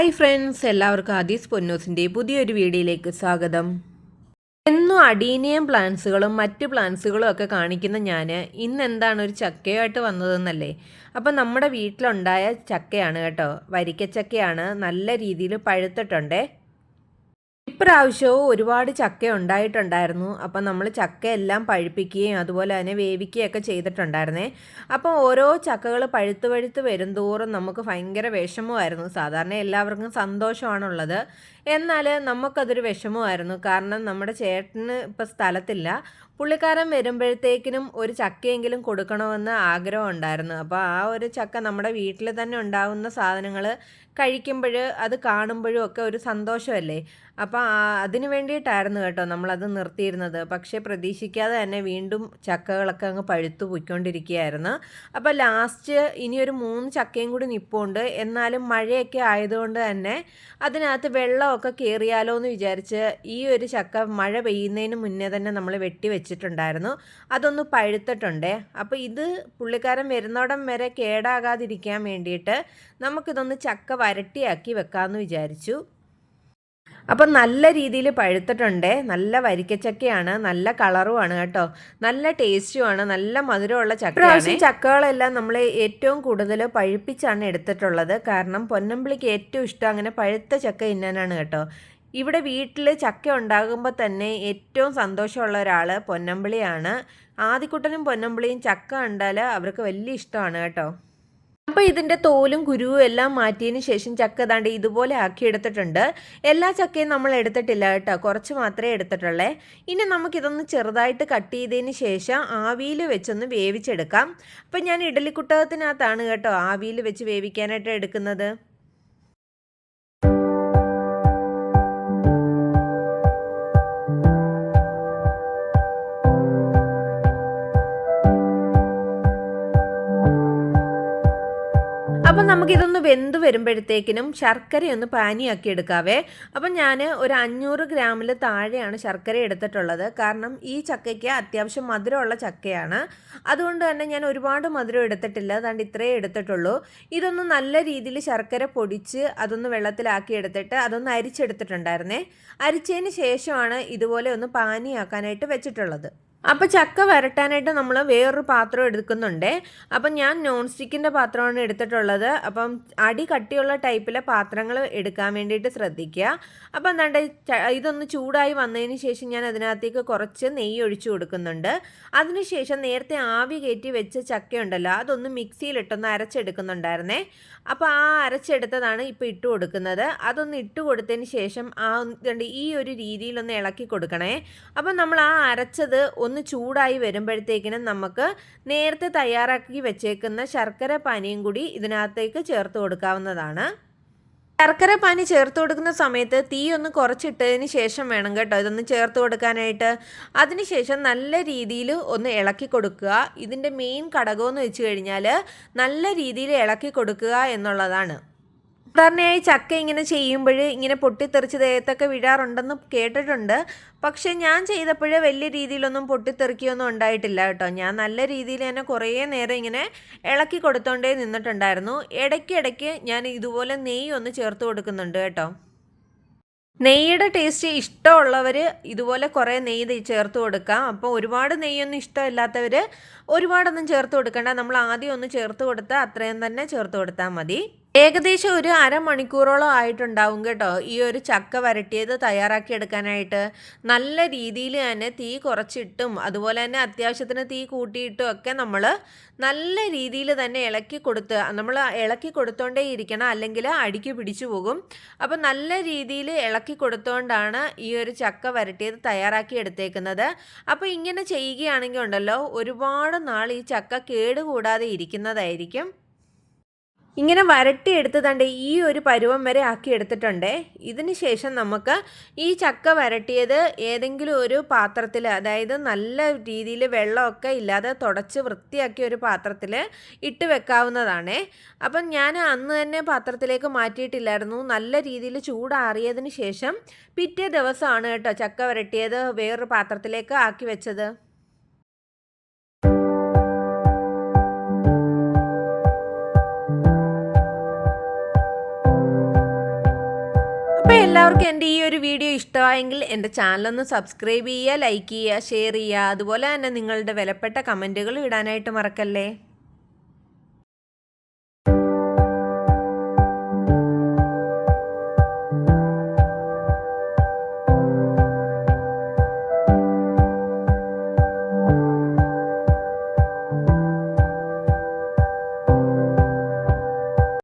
Hi friends എല്ലാവർക്കും ആദീസ് പൊന്നൂസിന്റെ പുതിയൊരു വീഡിയോയിലേക്ക് സ്വാഗതം. എന്നും അടീനിയം പ്ലാന്റ്സുകളും മറ്റ് പ്ലാന്റ്സുകളും ഒക്കെ കാണിക്കുന്ന ഞാൻ ഇന്ന് എന്താണ് ഒരു ചക്കയായിട്ട് വന്നതെന്നല്ലേ? അപ്പം നമ്മുടെ വീട്ടിലുണ്ടായ ചക്കയാണ് കേട്ടോ. വരിക്കച്ചക്കയാണ് നല്ല രീതിയിൽ പഴുത്തിട്ടുണ്ടേ. ഇപ്രാവശ്യവും ഒരുപാട് ചക്ക ഉണ്ടായിട്ടുണ്ടായിരുന്നു. അപ്പം നമ്മൾ ചക്കയെല്ലാം പഴുപ്പിക്കുകയും അതുപോലെ തന്നെ വേവിക്കുകയൊക്കെ ചെയ്തിട്ടുണ്ടായിരുന്നേ. അപ്പം ഓരോ ചക്കകൾ പഴുത്ത് പഴുത്ത് വരുംതോറും നമുക്ക് ഭയങ്കര വിഷമമായിരുന്നു. സാധാരണ എല്ലാവർക്കും സന്തോഷമാണുള്ളത്. എന്നാൽ നമുക്കതൊരു വിഷമമായിരുന്നു. കാരണം നമ്മുടെ ചേട്ടന് ഇപ്പം സ്ഥലത്തില്ല. പുള്ളിക്കാരൻ വരുമ്പോഴത്തേക്കിനും ഒരു ചക്കയെങ്കിലും കൊടുക്കണമെന്ന് ആഗ്രഹം ഉണ്ടായിരുന്നു അപ്പോൾ ആ ഒരു ചക്ക നമ്മുടെ വീട്ടിൽ തന്നെ ഉണ്ടാവുന്ന സാധനങ്ങൾ കഴിക്കുമ്പോൾ അത് കാണുമ്പോഴും ഒക്കെ ഒരു സന്തോഷമല്ലേ? അപ്പോൾ അതിന് വേണ്ടിയിട്ടായിരുന്നു കേട്ടോ നമ്മളത് നിർത്തിയിരുന്നത്. പക്ഷേ പ്രതീക്ഷിക്കാതെ തന്നെ വീണ്ടും ചക്കകളൊക്കെ അങ്ങ് പഴുത്തു പോയിക്കൊണ്ടിരിക്കുകയായിരുന്നു. അപ്പോൾ ലാസ്റ്റ് ഇനി ഒരു മൂന്ന് ചക്കയും കൂടി നിപ്പുണ്ട്. എന്നാലും മഴയൊക്കെ ആയതുകൊണ്ട് തന്നെ അതിനകത്ത് വെള്ളമൊക്കെ കയറിയാലോ എന്ന് വിചാരിച്ച് ഈ ഒരു ചക്ക മഴ പെയ്യുന്നതിന് മുന്നേ തന്നെ നമ്മൾ വെട്ടി വെച്ചിട്ടുണ്ടായിരുന്നു അതൊന്ന് പഴുത്തിട്ടുണ്ടേ. അപ്പോൾ ഇത് പുള്ളിക്കാരൻ വരുന്നോടം വരെ കേടാകാതിരിക്കാൻ വേണ്ടിയിട്ട് നമുക്കിതൊന്ന് ചക്ക വരട്ടിയാക്കി വെക്കാമെന്ന് വിചാരിച്ചു. അപ്പം നല്ല രീതിയിൽ പഴുത്തിട്ടുണ്ട്. നല്ല വരിക്കച്ചക്കയാണ്. നല്ല കളറുമാണ് കേട്ടോ. നല്ല ടേസ്റ്റുമാണ്. നല്ല മധുരമുള്ള ചക്ക ചക്കകളെല്ലാം നമ്മൾ ഏറ്റവും കൂടുതൽ പഴുപ്പിച്ചാണ് എടുത്തിട്ടുള്ളത്. കാരണം പൊന്നമ്പിളിക്ക് ഏറ്റവും ഇഷ്ടം അങ്ങനെ പഴുത്ത ചക്ക തിന്നാനാണ് കേട്ടോ. ഇവിടെ വീട്ടിൽ ചക്ക ഉണ്ടാകുമ്പോൾ തന്നെ ഏറ്റവും സന്തോഷമുള്ള ഒരാൾ പൊന്നമ്പിളിയാണ്. ആദ്യക്കുട്ടനും പൊന്നമ്പിളിയും ചക്ക കണ്ടാൽ അവർക്ക് വലിയ ഇഷ്ടമാണ് കേട്ടോ. അപ്പോൾ ഇതിന്റെ തോലും കുരുവും എല്ലാം മാറ്റിയതിന് ശേഷം ചക്ക ദാണ്ട് ഇതുപോലെ ആക്കി എടുത്തിട്ടുണ്ട്. എല്ലാ ചക്കയും നമ്മൾ എടുത്തിട്ടില്ല കേട്ടോ. കുറച്ച് മാത്രമേ എടുത്തിട്ടുള്ളേ. ഇനി നമുക്കിതൊന്ന് ചെറുതായിട്ട് കട്ട് ചെയ്തതിന് ശേഷം ആവിയിൽ വെച്ചൊന്ന് വേവിച്ചെടുക്കാം. അപ്പം ഞാൻ ഇഡലിക്കുട്ടകത്തിനകത്താണ് കേട്ടോ ആവിയിൽ വെച്ച് വേവിക്കാനായിട്ട് എടുക്കുന്നത്. അപ്പം നമുക്കിതൊന്ന് വെന്ത് വരുമ്പോഴത്തേക്കിനും ശർക്കരയൊന്ന് പാനിയാക്കി എടുക്കാവേ അപ്പം ഞാൻ ഒരു അഞ്ഞൂറ് ഗ്രാമിൽ താഴെയാണ് ശർക്കര എടുത്തിട്ടുള്ളത്. കാരണം ഈ ചക്കയ്ക്ക് അത്യാവശ്യം മധുരമുള്ള ചക്കയാണ്. അതുകൊണ്ട് തന്നെ ഞാൻ ഒരുപാട് മധുരം എടുത്തിട്ടില്ല. അതുകൊണ്ട് ഇത്രയേ എടുത്തിട്ടുള്ളൂ. ഇതൊന്ന് നല്ല രീതിയിൽ ശർക്കര പൊടിച്ച് അതൊന്ന് വെള്ളത്തിലാക്കി എടുത്തിട്ട് അതൊന്ന് അരിച്ചെടുത്തിട്ടുണ്ടായിരുന്നേ. അരിച്ചതിന് ശേഷമാണ് ഇതുപോലെ ഒന്ന് പാനിയാക്കാനായിട്ട് വെച്ചിട്ടുള്ളത്. അപ്പോൾ ചക്ക വരട്ടാനായിട്ട് നമ്മൾ വേറൊരു പാത്രം എടുക്കുന്നുണ്ട്. അപ്പം ഞാൻ നോൺ സ്റ്റിക്കിന്റെ പാത്രമാണ് എടുത്തിട്ടുള്ളത്. അപ്പം അടി കട്ടിയുള്ള ടൈപ്പിലെ പാത്രങ്ങൾ എടുക്കാൻ വേണ്ടിയിട്ട് ശ്രദ്ധിക്കുക. അപ്പം എന്താണ്ട് ഇതൊന്ന് ചൂടായി വന്നതിന് ശേഷം ഞാൻ അതിനകത്തേക്ക് കുറച്ച് നെയ്യ് ഒഴിച്ചു കൊടുക്കുന്നുണ്ട്. അതിനുശേഷം നേരത്തെ ആവി കയറ്റി വെച്ച ചക്കയുണ്ടല്ലോ അതൊന്ന് മിക്സിയിലിട്ടൊന്ന് അരച്ചെടുക്കുന്നുണ്ടായിരുന്നേ. അപ്പോൾ ആ അരച്ചെടുത്തതാണ് ഇപ്പോൾ ഇട്ട് കൊടുക്കുന്നത്. അതൊന്ന് ഇട്ട് കൊടുത്തതിന് ശേഷം ആ ഈ ഒരു രീതിയിലൊന്ന് ഇളക്കി കൊടുക്കണേ. അപ്പം നമ്മൾ ആ അരച്ചത് ഒന്ന് ചൂടായി വരുമ്പോഴത്തേക്കിനും നമുക്ക് നേരത്തെ തയ്യാറാക്കി വെച്ചേക്കുന്ന ശർക്കര പാനിയും കൂടി ഇതിനകത്തേക്ക് ചേർത്ത് കൊടുക്കാവുന്നതാണ്. ശർക്കര പാനി ചേർത്ത് കൊടുക്കുന്ന സമയത്ത് തീ ഒന്ന് കുറച്ചിട്ടതിന് ശേഷം വേണം കേട്ടോ ഇതൊന്ന് ചേർത്ത് കൊടുക്കാനായിട്ട്. അതിനുശേഷം നല്ല രീതിയിൽ ഒന്ന് ഇളക്കി കൊടുക്കുക. ഇതിന്റെ മെയിൻ ഘടകമെന്ന് വെച്ച് കഴിഞ്ഞാൽ നല്ല രീതിയിൽ ഇളക്കി കൊടുക്കുക എന്നുള്ളതാണ്. സാധാരണയായി ചക്ക ഇങ്ങനെ ചെയ്യുമ്പോൾ ഇങ്ങനെ പൊട്ടിത്തെറിച്ച് ദേഹത്തൊക്കെ വീഴാറുണ്ടെന്ന് കേട്ടിട്ടുണ്ട്. പക്ഷേ ഞാൻ ചെയ്തപ്പോൾ വലിയ രീതിയിലൊന്നും പൊട്ടിത്തെറിക്കുകയൊന്നും ഉണ്ടായിട്ടില്ല കേട്ടോ. ഞാൻ നല്ല രീതിയിൽ തന്നെ കുറേ നേരം ഇങ്ങനെ ഇളക്കി കൊടുത്തോണ്ടേ നിന്നിട്ടുണ്ടായിരുന്നു. ഇടയ്ക്കിടയ്ക്ക് ഞാൻ ഇതുപോലെ നെയ്യ് ഒന്ന് ചേർത്ത് കൊടുക്കുന്നുണ്ട് കേട്ടോ. നെയ്യുടെ ടേസ്റ്റ് ഇഷ്ടമുള്ളവർ ഇതുപോലെ കുറേ നെയ്യ് ചേർത്ത് കൊടുക്കാം. അപ്പോൾ ഒരുപാട് നെയ്യൊന്നും ഇഷ്ടമില്ലാത്തവർ ഒരുപാടൊന്നും ചേർത്ത് കൊടുക്കേണ്ട. നമ്മൾ ആദ്യം ഒന്ന് ചേർത്ത് കൊടുത്താൽ അത്രയും തന്നെ ചേർത്ത് കൊടുത്താൽ മതി. ഏകദേശം ഒരു അരമണിക്കൂറോളം ആയിട്ടുണ്ടാവും കേട്ടോ. ഈ ഒരു ചക്ക വരട്ടിയത് തയ്യാറാക്കിയെടുക്കാനായിട്ട് നല്ല രീതിയിൽ തന്നെ തീ കുറച്ചിട്ടും അതുപോലെ തന്നെ അത്യാവശ്യത്തിന് തീ കൂട്ടിയിട്ടും ഒക്കെ നമ്മൾ നല്ല രീതിയിൽ തന്നെ ഇളക്കി കൊടുത്ത് നമ്മൾ ഇളക്കി കൊടുത്തോണ്ടേ ഇരിക്കണം അല്ലെങ്കിൽ അടിക്ക് പിടിച്ചു പോകും. അപ്പം നല്ല രീതിയിൽ ഇളക്കി കൊടുത്തോണ്ടാണ് ഈ ഒരു ചക്ക വരട്ടിയത് തയ്യാറാക്കി എടുത്തേക്കുന്നത്. അപ്പോൾ ഇങ്ങനെ ചെയ്യുകയാണെങ്കിൽ ഉണ്ടല്ലോ ഒരുപാട് നാൾ ഈ ചക്ക കേടുകൂടാതെ ഇരിക്കുന്നതായിരിക്കും. ഇങ്ങനെ വരട്ടി തണ്ട് ഈ ഒരു പരുവം വരെ ആക്കി എടുത്തിട്ടുണ്ട്. ഇതിന് ശേഷം നമുക്ക് ഈ ചക്ക വരട്ടിയത് ഏതെങ്കിലും ഒരു പാത്രത്തിൽ അതായത് നല്ല രീതിയിൽ വെള്ളമൊക്കെ ഇല്ലാതെ തുടച്ച് വൃത്തിയാക്കിയ ഒരു പാത്രത്തിൽ ഇട്ട് വെക്കാവുന്നതാണ്. അപ്പം ഞാൻ അന്ന് തന്നെ പാത്രത്തിലേക്ക് മാറ്റിയിട്ടില്ലായിരുന്നു. നല്ല രീതിയിൽ ചൂടാറിയതിന് ശേഷം പിറ്റേ ദിവസമാണ് കേട്ടോ ചക്ക വരട്ടിയത്. വേറൊരു പാത്രത്തിലേക്ക് ആക്കി വെച്ചത്. എല്ലാവർക്കും എന്റെ ഈ ഒരു വീഡിയോ ഇഷ്ടമായെങ്കിൽ എന്റെ ചാനലൊന്ന് സബ്സ്ക്രൈബ് ചെയ്യുക ലൈക്ക് ചെയ്യുക ഷെയർ ചെയ്യുക. അതുപോലെ തന്നെ നിങ്ങളുടെ വിലപ്പെട്ട കമന്റുകൾ ഇടാനായിട്ട് മറക്കല്ലേ?